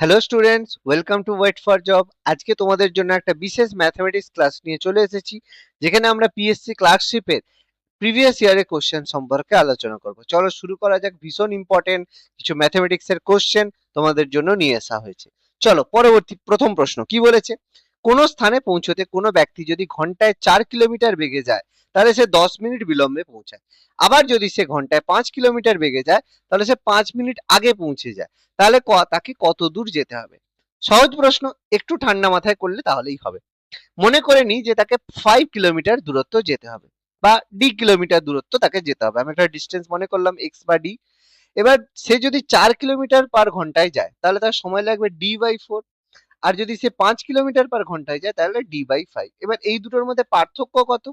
Hello students welcome to wait for job আজকে তোমাদের জন্য একটা বিশেষ ম্যাথামেটিক্স ক্লাস নিয়ে চলে এসেছি, যেখানে আমরা পিএসসি ক্লার্কশিপের প্রিভিয়াস ইয়ারের কোশ্চেন সম্পর্কে আলোচনা করব। চলো শুরু করা যাক। ভীষণ ইম্পর্টেন্ট কিছু ম্যাথামেটিক্সের কোশ্চেন তোমাদের জন্য নিয়ে আসা হয়েছে। চলো, পরবর্তী প্রথম প্রশ্ন, কি বলেছে? কোন স্থানে পৌঁছতে কোনো ব্যক্তি যদি ঘন্টায় চার কিলোমিটার বেগে যায়, তাহলে সে দশ মিনিট বিলম্বে পৌঁছায়। আবার যদি সে ঘন্টায় পাঁচ কিলোমিটার বেগে যায়, তাহলে সে পাঁচ মিনিট আগে পৌঁছে যায়। তাহলে তাকে কত দূর যেতে হবে? সহজ প্রশ্ন, একটু ঠান্ডা মাথায় করলে তাহলেই হবে। মনে করে নি যে তাকে ফাইভ কিলোমিটার দূরত্ব যেতে হবে, বা ডি কিলোমিটার দূরত্ব তাকে যেতে হবে। আমি একটা ডিস্টেন্স মনে করলাম এক্স বা ডি এবার সে যদি চার কিলোমিটার পার ঘন্টায় যায়, তাহলে তার সময় লাগবে ডি বাই ফোর আর যদি সে পাঁচ কিলোমিটার পার ঘন্টায় যায়, তাহলে ডি বাই ফাইভ এবার এই দুটোর মধ্যে পার্থক্য কত?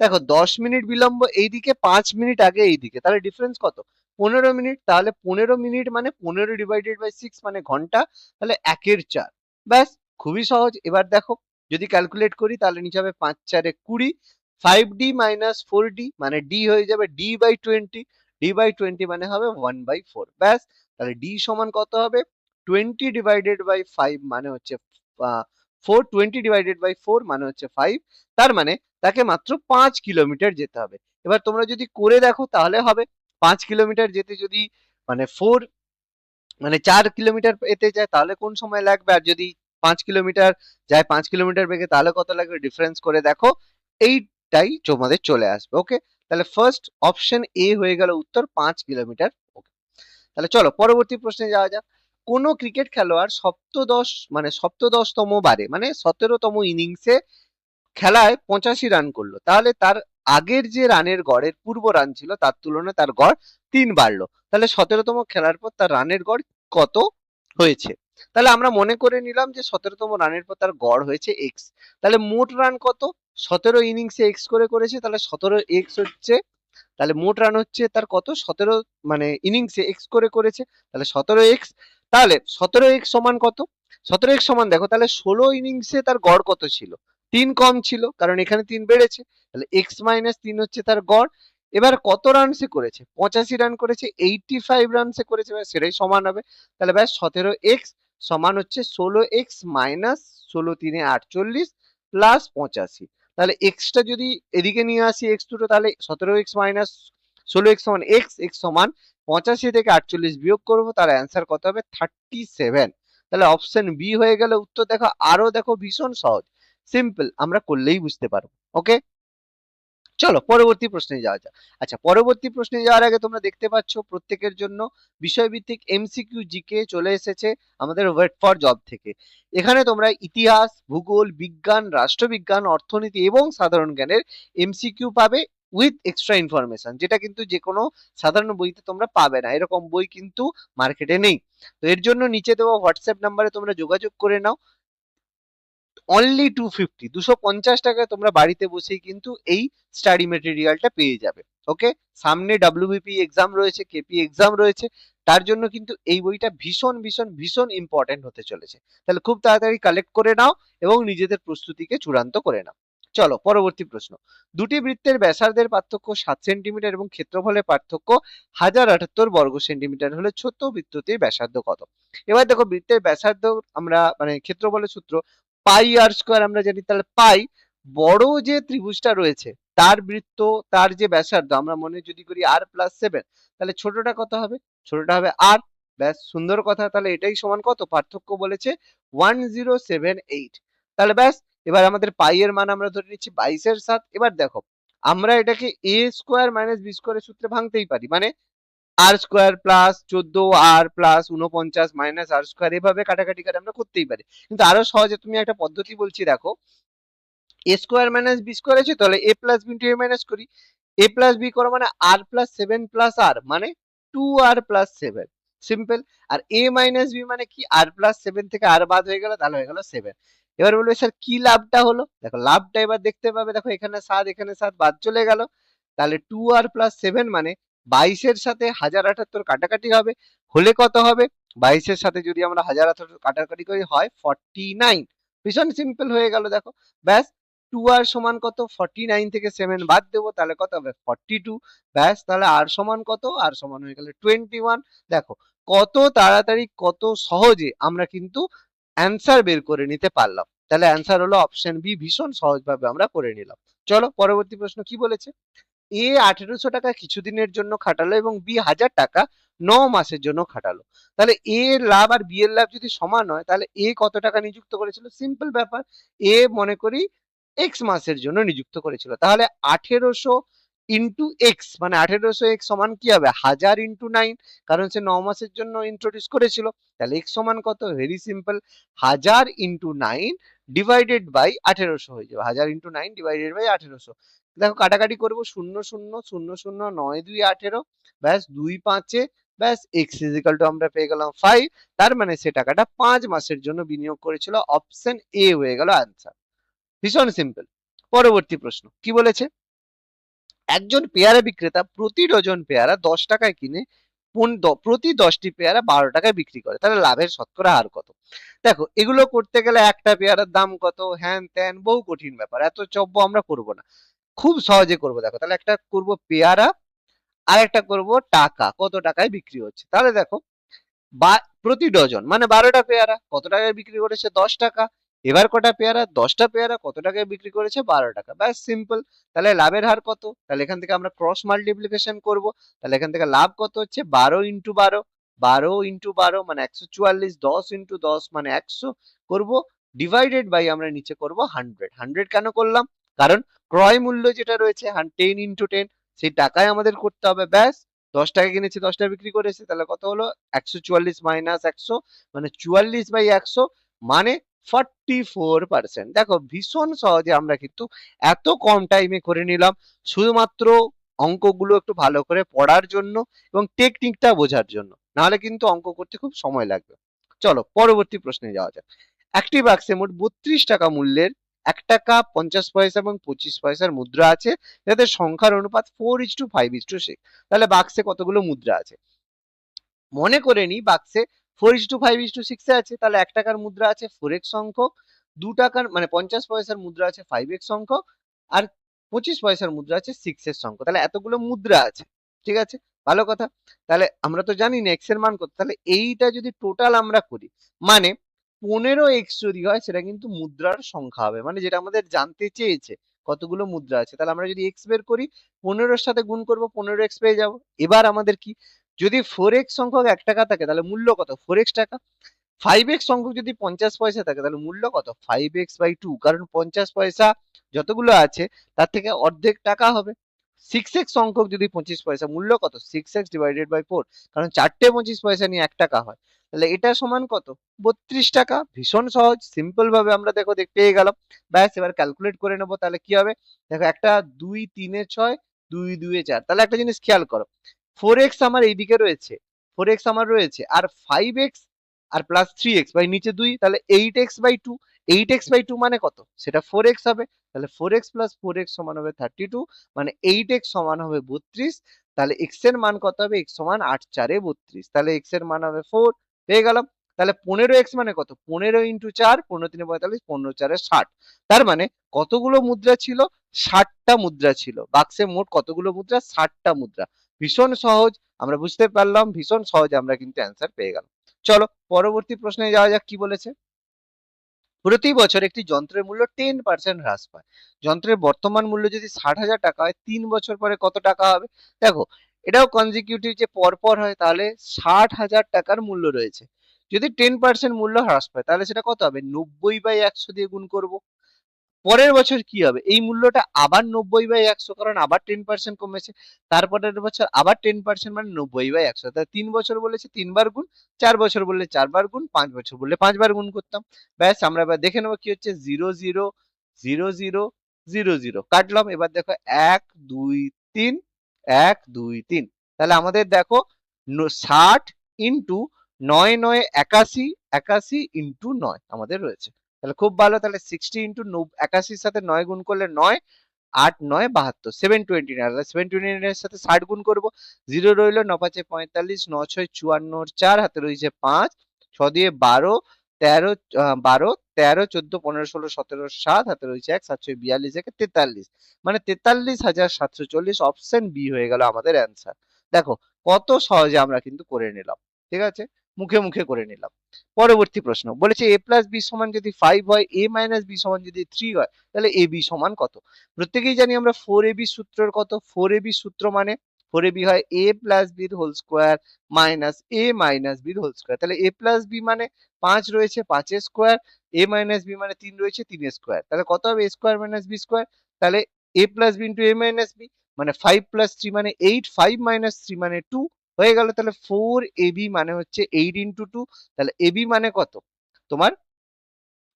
দেখো, দশ মিনিট বিলম্ব এইদিকে, পাঁচ মিনিট আগে এইদিকে, তাহলে ডিফারেন্স কত? পনেরো মিনিট, তাহলে পনেরো মিনিট মানে পনেরো ডিভাইডেড বাই সিক্স মানে ঘণ্টা, তাহলে একের চার। ব্যাস, খুবই সহজ। এবার দেখো, যদি ক্যালকুলেট করি, তাহলে নিচে হবে পাঁচ চারে কুড়ি five D minus four D মানে ডি হয়ে যাবে D by twenty D by twenty মানে হবে ওয়ান বাই ফোর ব্যাস, তাহলে ডি সমান কত হবে? টোয়েন্টি ডিভাইডেড বাই ফাইভ মানে হচ্ছে four twenty divided by four মানে হচ্ছে ফাইভ তার মানে তাকে মাত্র পাঁচ কিলোমিটার যেতে হবে। এবার তোমরা যদি করে দেখো তাহলে হবে, পাঁচ কিলোমিটার যেতে যদি মানে ফোর মানে চার কিলোমিটার এতে যায় তাহলে কোন সময় লাগবে? আর যদি পাঁচ কিলোমিটার যায় পাঁচ কিলোমিটার বেগে তাহলে কত লাগবে? ডিফারেন্স করে দেখো, এইটাই তোমাদের চলে আসবে ওকে তাহলে ফার্স্ট অপশন এ হয়ে গেল উত্তর, পাঁচ কিলোমিটার ওকে তাহলে চলো, পরবর্তী প্রশ্নে যাওয়া যাক। কোন ক্রিকেট খেলোয়াড় সপ্তদশ মানে সপ্তদশতম বারে মানে সতেরোতম ইনিংসে খেলায় পঁচাশি রান করল। তাহলে তার আগের যে রানের গড়ের পূর্ব রান ছিল, তার তুলনায় তার গড় তিন বাড়লো। তাহলে সতেরোতম খেলার পর তার রানের গড় কত হয়েছে? তাহলে আমরা মনে করে নিলাম যে সতেরোতম রানের পর তার গড় হয়েছে এক্স তাহলে মোট রান কত? সতেরো ইনিংসে এক্স করে করেছে, তাহলে সতেরো এক্স হচ্ছে, তাহলে মোট রান হচ্ছে তার কত? সতেরো মানে ইনিংসে এক্স করে করেছে, তাহলে সতেরো এক্স তাহলে সতেরো এক্স সমান কত? সতেরো এক্স সমান দেখো, তাহলে ষোলো ইনিংসে তার গড় কত ছিল? তিন কম ছিল, কারণ এখানে তিন বেড়েছে। তাহলে এক্স মাইনাস তিন হচ্ছে তার গড়। এবার কত রান সে করেছে? পঁচাশি রান করেছে এইটি ফাইভ রান সে করেছে, ব্যাস সেটাই সমান হবে। তাহলে ব্যাস সতেরো এক্স সমান হচ্ছে ষোলো এক্স মাইনাস ষোলো তিনে আটচল্লিশ প্লাস পঁচাশি। তাহলে এক্সটা যদি এদিকে নিয়ে আসি এক্স দুটো, তাহলে সতেরো এক্স মাইনাস ষোলো এক্স সমান এক্স এক্স সমান পঁচাশি থেকে আটচল্লিশ বিয়োগ করব, তার অ্যান্সার কত হবে? থার্টি সেভেন তাহলে অপশন বি হয়ে গেল উত্তর, দেখো, আরও দেখো, ভীষণ সহজ। সিম্পল আমরা করলেই বুঝতে পারব ওকে চলো, পরবর্তী প্রশ্নে যাওয়া যাক। আচ্ছা পরবর্তী প্রশ্নে যাওয়ার আগে তোমরা দেখতে পাচ্ছ, প্রত্যেকের জন্য বিষয়ভিত্তিক এমসিকিউ জিকে চলে এসেছে আমাদের ওয়েট ফর জব থেকে। এখানে তোমরা ইতিহাস, ভূগোল, বিজ্ঞান, রাষ্ট্রবিজ্ঞান, অর্থনীতি এবং সাধারণ জ্ঞানের এমসিকিউ পাবে। উইথ এক্সট্রা ইনফরমেশন যেটা কিন্তু যে কোনো সাধারণ বইতে তোমরা পাবে না। এরকম বই কিন্তু মার্কেটে নেই। তো এর জন্য নিচে দেওয়া হোয়াটসঅ্যাপ নাম্বারে তোমরা যোগাযোগ করে নাও। অনলি টু ফিফটি দুশো পঞ্চাশ টাকায় তোমরা বাড়িতে বসেই কিন্তু এই স্টাডি মেটেরিয়ালটা পেয়ে যাবে। ওকে সামনে ডাব্লিউবিপি এক্সাম রয়েছে কেপি এক্সাম রয়েছে। তার জন্য কিন্তু এই বইটা ভীষণ ভীষণ ভীষণ ইম্পর্টেন্ট হতে চলেছে। তাহলে খুব তাড়াতাড়ি কালেক্ট করে নাও এবং নিজেদের প্রস্তুতিকে চূড়ান্ত করে নাও। চলো, পরবর্তী প্রশ্ন। দুটি বৃত্তের ব্যাসার্ধের পার্থক্য সাত সেন্টিমিটার এবং ক্ষেত্রফলের পার্থক্য হাজার আটাত্তর বর্গ সেন্টিমিটার হলে ছোট বৃত্তটির ব্যাসার্ধ কত? এবার দেখো, বৃত্তের ব্যাসার্ধ আমরা মানে ক্ষেত্রফলের সূত্র পাই আর স্কোয়ার আমরা জানি, তাহলে পাই বড় যে ত্রিভুজটা রয়েছে, তার বৃত্ত, তার যে ব্যাসার্ধ, আমরা মনে যদি করি আর প্লাস সেভেন তাহলে ছোটটা কত হবে? ছোটটা হবে আর ব্যাস সুন্দর কথা, তাহলে এটাই সমান কত? পার্থক্য বলেছে ওয়ান জিরো সেভেন এইট তাহলে ব্যাস এবার আমাদের পাই এর মান আমরা ধরে নিচ্ছি বাইশের সাত। এবার দেখো, আমরা এটাকে এ স্কোয়ার মাইনাস বি স্কোয়ারের সূত্রে ভাঙতেই পারি। মানে আর স্কোয়ার প্লাস চোদ্দ আর প্লাস উনপঞ্চাশ মাইনাস আর স্কোয়ার এভাবে কাটাকাটি কাটা আমরা করতেই পারি। কিন্তু আরও সহজে তুমি একটা পদ্ধতি বলছি, দেখো। A square minus b square আছে, তাহলে a plus b to a minus করি। এ প্লাস বি করো মানে r plus seven plus r মানে two r plus seven simple. R a minus b মানে কি? আর প্লাস সেভেন থেকে আর বাদ হয়ে গেল, তাহলে হয়ে গেল সেভেন এবার বলবে, স্যার, কি লাভটা হলো? দেখো, লাভটা এবার দেখতে পাবে, দেখো, এখানে সাত এখানে সাত, বাদ চলে গেল। তাহলে টু আর প্লাস সেভেন মানে বাইশের সাথে হাজার আটাত্তর কাটাকাটি হবে। হলে কত হবে? বাইশের সাথে যদি আমরা হাজার আটাত্তর কাটাকাটি করি, হয় ফর্টি নাইন ভীষণ সিম্পল হয়ে গেল, দেখো। ব্যাস টু আর সমান কত? ফর্টি নাইন থেকে সেভেন বাদ দেবো, তাহলে কত হবে? ফর্টি টু ব্যাস, তাহলে আর সমান কত? আর সমান হয়ে গেল টোয়েন্টি ওয়ান দেখো, কত তাড়াতাড়ি, কত সহজে আমরা কিন্তু অ্যান্সার বের করে নিতে পারলাম। তাহলে অ্যান্সার হলো অপশন বি ভীষণ সহজভাবে আমরা করে নিলাম। চলো, পরবর্তী প্রশ্ন কি বলেছে? এ আঠেরোশো টাকা কিছুদিনের জন্য খাটালো এবং বি হাজার টাকা ন মাসের জন্য খাটালো। তাহলে এ এর লাভ আর বি এর লাভ যদি সমান হয়, তাহলে এ কত টাকা নিযুক্ত করেছিল? সিম্পল ব্যাপার। এ মনে করি এক্স মাসের জন্য নিযুক্ত করেছিল। তাহলে আঠেরোশো ইন্টু এক্স মানে আঠেরোশো এক্স সমান কি হবে? হাজার ইন্টু নাইন কারণ সে ন মাসের জন্য ইন্ট্রোডিউস করেছিল। তাহলে এক্স সমান কত? ভেরি সিম্পল হাজার ইন্টু নাইন ডিভাইডেড বাই আঠেরোশো হয়ে যাবে। হাজার ইন্টু নাইন ডিভাইডেড বাই আঠেরোশো। দেখো, কাটাকাটি করব, শূন্য শূন্য শূন্য শূন্য, নয়, দুই, আঠেরো, ব্যাস দুই, পাঁচে, ব্যাস এক্স ইজিক্যাল টু আমরা পেয়ে গেলাম ফাইভ তার মানে সে টাকাটা পাঁচ মাসের জন্য বিনিয়োগ করেছিল। অপশন এ হয়ে গেল আনসার ভীষণ সিম্পল পরবর্তী প্রশ্ন, কি বলেছে? একজন পেয়ারা বিক্রেতা প্রতি ডজন পেয়ারা দশ টাকায় কিনে প্রতি দশটি পেয়ারা বারো টাকায় বিক্রি করে, তাহলে লাভের শতকরা হার কত? দেখো, এগুলো করতে গেলে একটা পেয়ারার দাম কত? হ্যান ত্যান, বহু কঠিন ব্যাপার, এত চব্য আমরা করব না। খুব সহজে করব, দেখো, তাহলে একটা করব পেয়ারা আর একটা করব টাকা, কত টাকায় বিক্রি হচ্ছে? তাহলে দেখো, বা, প্রতি ডজন মানে বারোটা পেয়ারা, কত টাকায় বিক্রি করেছে? দশ টাকা। এবার কটা পেয়ারা? দশটা পেয়ারা। কত টাকায় বিক্রি করেছে? বারো টাকা। ব্যাস সিম্পল তাহলে লাভের হার কত? তাহলে এখান থেকে আমরা ক্রস মাল্টিপ্লিকেশন করব। তাহলে এখান থেকে লাভ কত হচ্ছে? বারো ইন্টু বারো। বারো ইন্টু বারো মানে একশো চুয়াল্লিশ, দশ ইন্টু দশ মানে একশো। করব ডিভাইডেড বাই আমরা নিচে করব হান্ড্রেড হান্ড্রেড কেন করলাম? কারণ ক্রয় মূল্য যেটা রয়েছে টেন ইন্টু টেন সেই টাকায় আমাদের করতে হবে। ব্যাস, দশ টাকা কিনেছে, দশ টাকা বিক্রি করেছে, তাহলে কত হলো? একশো চুয়াল্লিশ মাইনাস একশো। মানে চুয়াল্লিশ বাই একশো মানে ফর্টি ফোর পার্সেন্ট দেখো, ভীষণ সহজে আমরা কিন্তু এত কম টাইমে করে নিলাম। শুধুমাত্র অঙ্কগুলো একটু ভালো করে পড়ার জন্য এবং টেকনিকটা বোঝার জন্য। নাহলে কিন্তু অঙ্ক করতে খুব সময় লাগবে। চলো, পরবর্তী প্রশ্নে যাওয়া যাক। একটি বাক্সে মোট বত্রিশ টাকা মূল্যের এক টাকা পঞ্চাশ পয়সা এবং পঁচিশ পয়সার মুদ্রা আছে। যাদের সংখ্যার অনুপাত four is to five is to six তাহলে বাক্সে কতগুলো মুদ্রা আছে? মনে করে নি বাক্সে four is to five is to সিক্সে আছে, তাহলে এক টাকার মুদ্রা আছে ফোর এক্স সংখ্যক, দু টাকার মানে পঞ্চাশ পয়সার মুদ্রা আছে ফাইভ এক্স সংখ্যক, আর পঁচিশ পয়সার মুদ্রা আছে সিক্স এর সংখ্যক, তাহলে এতগুলো মুদ্রা আছে, ঠিক আছে? ভালো কথা, তাহলে আমরা তো জানি না এক্সের মান কত, তাহলে এইটা যদি টোটাল আমরা করি মানে পনেরো এক্স যদি হয়, সেটা কিন্তু মুদ্রার সংখ্যা হবে মানে যেটা আমাদের জানতে চেয়েছে কতগুলো মুদ্রা আছে, তাহলে আমরা যদি এক্স বের করি, পনেরোর সাথে গুণ করব, পনেরো এক্স পেয়ে যাব, এবার আমাদের কি যদি ফোর এক্স সংখ্যক এক টাকা থাকে, তাহলে মূল্য কত? ফোর এক্স টাকা? ফাইভ এক্স সংখ্যক যদি পঞ্চাশ পয়সা থাকে, তাহলে মূল্য কত? ফাইভ এক্স বাই টু কারণ পঞ্চাশ পয়সা যতগুলো আছে, তার থেকে অর্ধেক টাকা হবে। সিক্স এক্স সংখ্যক যদি পঁচিশ পয়সা, মূল্য কত? Six x divided by four কারণ চারটে পঁচিশ পয়সা নিয়ে এক টাকা হয়। তাহলে এটা সমান কত? বত্রিশ টাকা। ভীষণ সহজ সিম্পল ভাবে আমরা দেখো দেখ, পেয়ে গেলাম। ব্যাস, এবার ক্যালকুলেট করে নেব, তাহলে কি হবে? দেখো একটা দুই, তিনে ছয়, দুই, দুয়ে চার। তাহলে একটা জিনিস খেয়াল করো ফোর এক্স আমার এইদিকে রয়েছে ফোর এক্স আমার রয়েছে, আর ফাইভ এক্স আর প্লাস থ্রি এক্স বাই নিচে দুই, তাহলে eight x by two eight x by two মানে কত? সেটা ফোর এক্স হবে, তাহলে four x plus four x সমান হবে থার্টি টু মানে এইট এক্স সমান হবে বত্রিশ, তাহলে এক্সের মান কত হবে? এক্স সমান আট চারে বত্রিশ, তাহলে এক্সের মান হবে ফোর পেয়ে গেলাম। তাহলে পনেরো এক্স মানে কত? পনেরো ইন্টু চার, পনেরো তিনে পঁয়তাল্লিশ, পনেরো চারে ষাট। তার মানে কতগুলো মুদ্রা ছিল? ষাটটা মুদ্রা ছিল। বাক্সে মোট কতগুলো মুদ্রা? ষাটটা মুদ্রা। ভীষণ সহজ, আমরা বুঝতে পারলাম, ভীষণ সহজ আমরা কিন্তু অ্যান্সার পেয়ে গেলাম। চলো, পরবর্তী প্রশ্নে যাওয়া যাক, কি বলেছে? প্রতি বছর একটি যন্ত্রের মূল্য টেন পার্সেন্ট হ্রাস পায়। যন্ত্রের বর্তমান মূল্য যদি ষাট হাজার টাকা হয়, তিন বছর পরে কত টাকা হবে? দেখো, এটাও কনজিকিউটিভ যে পরপর হয়, তাহলে ষাট হাজার টাকার মূল্য রয়েছে। যদি টেন পার্সেন্ট মূল্য হ্রাস পায়, তাহলে সেটা কত হবে? নব্বই বাই একশো দিয়ে গুণ করব। পরের বছর কি হবে? এই মূল্যটা আবার নব্বই বাই একশো, কারণ আবার টেন পার্সেন্ট কমেছে। তারপরের বছর আবার টেন পার্সেন্ট মানে নব্বই বাই একশো। তাহলে তিন বছর বলেছে, তিনবার গুণ। চার বছর বললে চারবার গুণ, পাঁচ বছর বললে পাঁচবার গুণ করতাম। ব্যাস, আমরা এবার দেখে নেব কি হচ্ছে? Zero zero zero zero zero zero. কাটলাম, এবার দেখো এক, দুই, তিন, এক, দুই, তিন। তাহলে আমাদের দেখো ষাট ইন্টু নয় নয় একাশি একাশি ইন্টু নয় আমাদের রয়েছে। তাহলে খুব ভালো, তাহলে সিক্সটি ইন্টু একাশির সাথে নয় গুণ করলে নয়, আট নয় বাহাত্তর seven twenty nine seven twenty নাইনের সাথে ষাট গুণ করব। জিরো রইল, ন পাঁচে পঁয়তাল্লিশ, ন ছয় চুয়ান্নর চার, হাতে রয়েছে পাঁচ, ছ দিয়ে বারো, তেরো বারো, তেরো, চোদ্দ, পনেরো, ষোলো, সতেরো, সাত, হাতে রয়েছে এক সাতশো বিয়াল্লিশ, একে তেতাল্লিশ। মানে তেতাল্লিশ হাজার সাতশো চল্লিশ অপশন বি হয়ে গেল আমাদের অ্যান্সার দেখো, কত সহজে আমরা কিন্তু করে নিলাম, ঠিক আছে? মুখে মুখে করে নিলাম। পরবর্তী প্রশ্ন, বলেছে এ প্লাস বি সমান যদি ফাইভ হয় এ মাইনাস বি সমান যদি থ্রি হয়, তাহলে এ বি সমান কত? প্রত্যেকেই জানি আমরা ফোর এ বি সূত্রের কত? ফোর এ বি সূত্র মানে ফোর এ বি হয় এ প্লাস বির whole square minus a minus বির হোল স্কোয়ার তাহলে এ প্লাস বি মানে পাঁচ রয়েছে পাঁচের স্কোয়ার এ মাইনাস বি মানে তিন রয়েছে তিনের স্কোয়ার তাহলে কত হবে? A square minus b square তাহলে a plus b into a minus b মানে ফাইভ প্লাস থ্রি মানে এইট ফাইভ মাইনাস থ্রি মানে টু হয়ে গেল তাহলে ফোর এ বি মানে হচ্ছে এইট ইন্টু টু তাহলে এ বি মানে কত? তোমার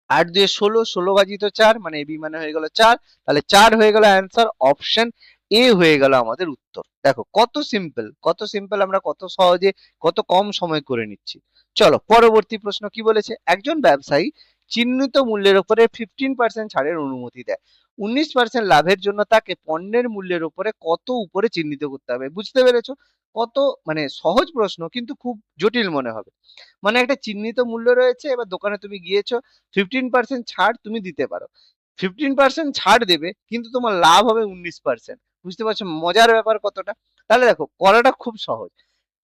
আট দুয়ে ষোলো ষোলো ভাজিত চার মানে এবি মানে হয়ে গেল চার, তাহলে চার হয়ে গেল অ্যান্সার অপশন এ হয়ে গেল আমাদের উত্তর। দেখো কত সিম্পল কত সিম্পল আমরা কত সহজে, কত কম সময় করে নিচ্ছি। চলো পরবর্তী প্রশ্ন কি বলেছে? একজন ব্যবসায়ী চিহ্নিত মূল্যের উপরে ফিফটিন পার্সেন্ট ছাড়ের অনুমতি দেয়। উনিশ পার্সেন্ট লাভের জন্য তাকে পণ্যের মূল্যের উপরে কত উপরে চিহ্নিত করতে হবে, বুঝতে পেরেছ? কত মানে সহজ প্রশ্ন, কিন্তু খুব জটিল মনে হবে। মানে একটা চিহ্নিত মূল্য রয়েছে, এবার দোকানে তুমি গিয়েছো ফিফটিন পার্সেন্ট ছাড় তুমি দিতে পারো। ফিফটিন পার্সেন্ট ছাড় দেবে, কিন্তু তোমার লাভ হবে উনিশ পার্সেন্ট বুঝতে পারছ? মজার ব্যাপার কতটা? তাহলে দেখো, করাটা খুব সহজ।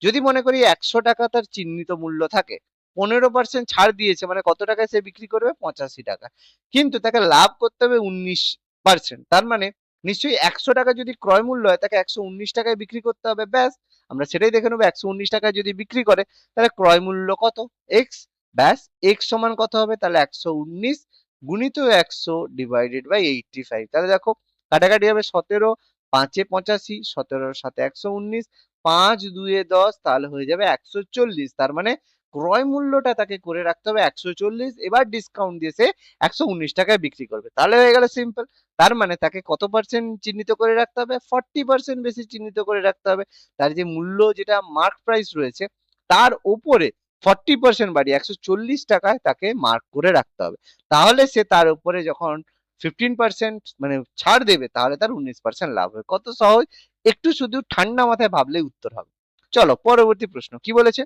যদি মনে করি একশো টাকা তার চিহ্নিত মূল্য থাকে, পনেরো পার্সেন্ট ছাড় দিয়েছে মানে কত টাকায় সে বিক্রি করবে? পঁচাশি টাকা। কিন্তু তাকে লাভ করতে হবে উনিশ পার্সেন্ট তার মানে নিশ্চয়ই একশো টাকা যদি ক্রয় মূল্য হয়, তাকে একশো উনিশ টাকায় বিক্রি করতে হবে, ব্যাস। আমরা সেটাই দেখে নেব, একশো উনিশ টাকায় যদি বিক্রি করে, তাহলে ক্রয় মূল্য কত? এক্স ব্যাস। এক্স সমান কত হবে? তাহলে একশো উনিশ গুণিত একশো ডিভাইডেড বাই এইটটি ফাইভ তাহলে দেখো, কাটাকাটি হবে সতেরো, পাঁচে পঁচাশি, সতেরোর সাথে একশো উনিশ, পাঁচ দুয়ে দশ, তাহলে হয়ে যাবে একশো চল্লিশ। তার মানে ক্রয় মূল্যটা তাকে করে রাখতে হবে একশো চল্লিশ, এবার ডিসকাউন্ট দিয়ে সে একশো উনিশ টাকায় বিক্রি করবে। তাহলে হয়ে গেল সিম্পল তার মানে তাকে কত পার্সেন্ট চিহ্নিত করে রাখতে হবে? ফর্টি পার্সেন্ট বেশি চিহ্নিত করে রাখতে হবে। তার যে মূল্য যেটা মার্ক প্রাইস রয়েছে, তার উপরে ফর্টি পার্সেন্ট বাড়িয়ে একশো চল্লিশ টাকায় তাকে মার্ক করে রাখতে হবে। তাহলে সে তার উপরে যখন ফিফটিন পার্সেন্ট মানে ছাড় দেবে, তাহলে তার উনিশ পার্সেন্ট লাভ হবে। কত সহজ? একটু শুধু ঠান্ডা মাথায় ভাবলেই উত্তর হবে। চলো, পরবর্তী প্রশ্ন। কি বলেছে?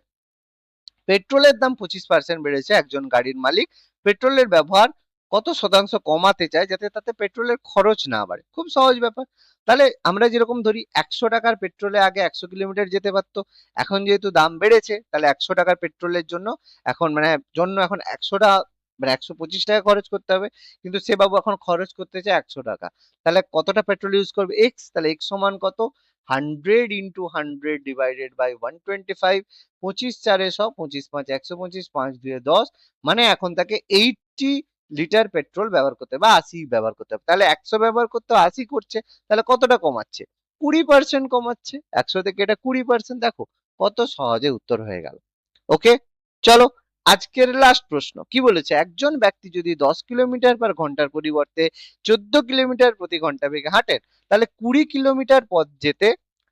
পেট্রোলের দাম পঁচিশ পার্সেন্ট বেড়েছে একজন গাড়ির মালিক। পেট্রোলের ব্যবহার কত শতাংশ কমাতে চায় যাতে তাতে পেট্রোলের খরচ না বাড়ে? খুব সহজ ব্যাপার। তাহলে আমরা যেরকম ধরি একশো টাকার পেট্রোলে আগে একশো কিলোমিটার যেতে পারতো, এখন যেহেতু দাম বেড়েছে, তাহলে একশো টাকার পেট্রোলের জন্য এখন মানে জন্য এখন একশোটা মানে একশো পঁচিশ টাকা খরচ করতে হবে, কিন্তু সে বাবু এখন খরচ করতে চায় একশো টাকা। তাহলে কতটা পেট্রোল ইউজ করবে? এক্স তাহলে এক্স সমান কত? Hundred into hundred divided by one twenty five পঁচিশ চারে সব পঁচিশ পাঁচ, একশো পঁচিশ, পাঁচ দুয়ে দশ মানে এখন তাকে এইটটি লিটার পেট্রোল ব্যবহার করতে হবে বা আশি ব্যবহার করতে হবে। তাহলে একশো ব্যবহার করতে আশি করছে, তাহলে কতটা কমাচ্ছে? কুড়ি পার্সেন্ট কমাচ্ছে। একশো থেকে এটা কুড়ি পার্সেন্ট দেখো, কত সহজে উত্তর হয়ে গেল। ওকে চলো আজকের লাস্ট প্রশ্ন। কি বলেছে? একজন ব্যক্তি যদি দশ কিলোমিটার পার ঘণ্টার পরিবর্তে চোদ্দ কিলোমিটার প্রতি ঘণ্টা বেগে হাঁটেন, তাহলে কুড়ি কিলোমিটার পথ যেতে,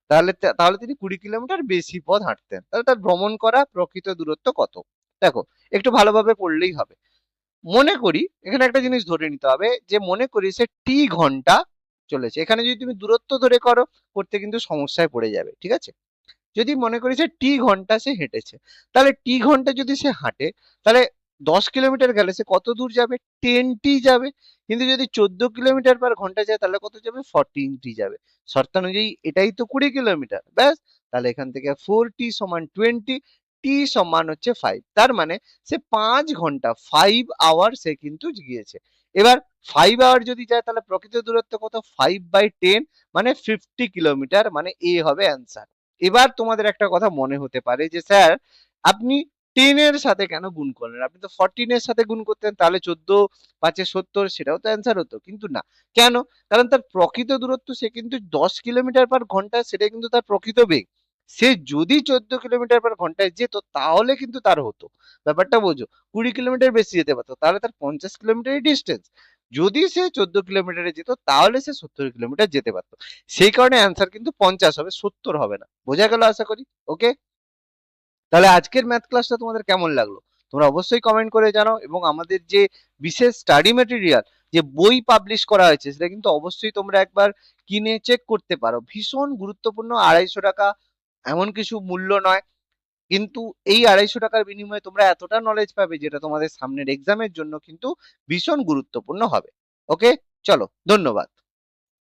তাহলে তাহলে তিনি কুড়ি কিলোমিটার বেশি পথ হাঁটতেন। তাহলে তার ভ্রমণ করা, প্রকৃত দূরত্ব কত? দেখো, একটু ভালোভাবে পড়লেই হবে। মনে করি, এখানে একটা জিনিস ধরে নিতে হবে যে, মনে করি সে টি ঘণ্টা চলেছে। এখানে যদি তুমি দূরত্ব ধরে করো, করতে কিন্তু সমস্যায় পড়ে যাবে, ঠিক আছে? যদি মনে করি সে টি ঘণ্টা সে হেঁটেছে, তাহলে টি ঘণ্টা যদি সে হাঁটে, তাহলে দশ কিলোমিটার গেলে সে কত দূর যাবে? টেন টি যাবে। কিন্তু যদি চোদ্দ কিলোমিটার পার ঘণ্টা যায়, তাহলে কত যাবে? ফর্টিন টি যাবে। শর্তানুযায়ী এটাই তো কুড়ি কিলোমিটার। ব্যাস, তাহলে এখান থেকে ফোর টি সমান টোয়েন্টি টি সমান হচ্ছে ফাইভ তার মানে সে পাঁচ ঘণ্টা ফাইভ আওয়ার সে কিন্তু গিয়েছে। এবার ফাইভ আওয়ার যদি যায়, তাহলে প্রকৃত দূরত্ব কত? ফাইভ বাই টেন মানে ফিফটি কিলোমিটার মানে এ হবে অ্যান্সার এবার তোমাদের একটা কথা মনে হতে পারে যে, স্যার, আপনি টেন এর সাথে কেন গুণ করলেন? আপনি তো ফর্টিন এর সাথে গুণ করতেন, তাহলে চোদ্দ, পাঁচে সত্তর, সেটাও তো অ্যান্সার হতো। কিন্তু না। কেন? কারণ তার প্রকৃত দূরত্ব, সে কিন্তু দশ কিলোমিটার পার ঘণ্টা সেটা কিন্তু তার প্রকৃত বেগ। সে যদি চোদ্দ কিলোমিটার পার ঘন্টায় যেত, তাহলে কিন্তু তার হতো। ব্যাপারটা বোঝো। কুড়ি কিলোমিটার বেশি যেতে পারতো, তাহলে তার পঞ্চাশ কিলোমিটারই ডিস্টেন্স যদি সে চোদ্দ কিলোমিটারে যেত, তাহলে সে সত্তর কিলোমিটার যেতে পারতো। সেই কারণে অ্যান্সার কিন্তু পঞ্চাশ হবে, সত্তর হবে না। বোঝা গেল আশা করি? ওকে তাহলে আজকের ম্যাথ ক্লাসটা তোমাদের কেমন লাগল? তোমরা অবশ্যই কমেন্ট করে জানাও এবং আমাদের যে বিশেষ স্টাডি ম্যাটেরিয়াল যে বই পাবলিশ করা হয়েছে, সেটা কিন্তু অবশ্যই তোমরা একবার কিনে চেক করতে পারো। ভীষণ গুরুত্বপূর্ণ, আড়াইশো টাকা এমন কিছু মূল্য নয়। কিন্তু এই আড়াইশো টাকার বিনিময়ে তোমরা এতটা নলেজ পাবে যেটা তোমাদের সামনের এক্সামের জন্য কিন্তু ভীষণ গুরুত্বপূর্ণ হবে। ওকে চলো, ধন্যবাদ।